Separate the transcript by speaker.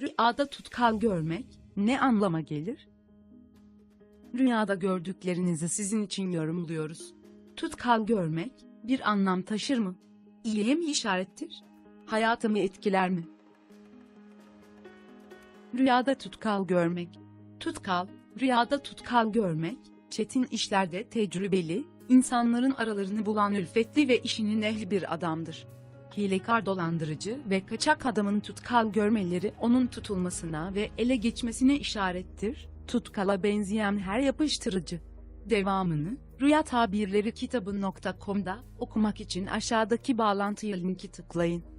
Speaker 1: Rüyada tutkal görmek ne anlama gelir? Rüyada gördüklerinizi sizin için yorumluyoruz. Tutkal görmek bir anlam taşır mı? İyiye mi işarettir? Hayatımı etkiler mi? Rüyada tutkal görmek. Tutkal, rüyada tutkal görmek, çetin işlerde tecrübeli, insanların aralarını bulan ülfetli ve işinin ehli bir adamdır. Hilekar dolandırıcı ve kaçak adamın tutkal görmeleri onun tutulmasına ve ele geçmesine işarettir. Tutkala benzeyen her yapıştırıcı. Devamını, Rüya Tabirleri kitabı.com'da okumak için aşağıdaki bağlantıya linki tıklayın.